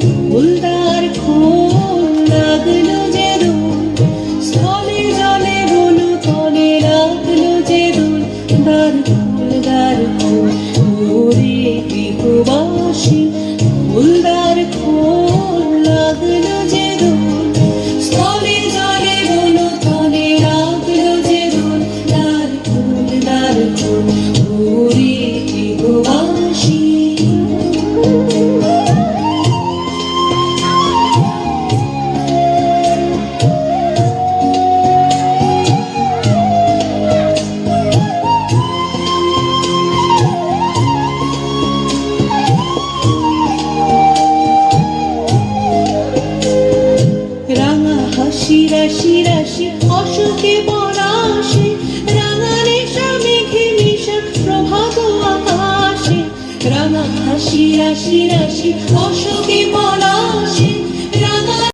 ফুলদার খোল লাগল যে দোল, স্থলে জলে বনু তলে যে দোল। দার খোল দার খোল ওরে গৃহবাসী ফুলদার খোল লাগল যে দোল, স্থলে যে দোল। দার খোল দার রাশি রাশি অশোকে পরাশে রাঙা রেশা মেঘে মিশা প্রভাত আকাশে রাঙা হাসি রাশি রাশি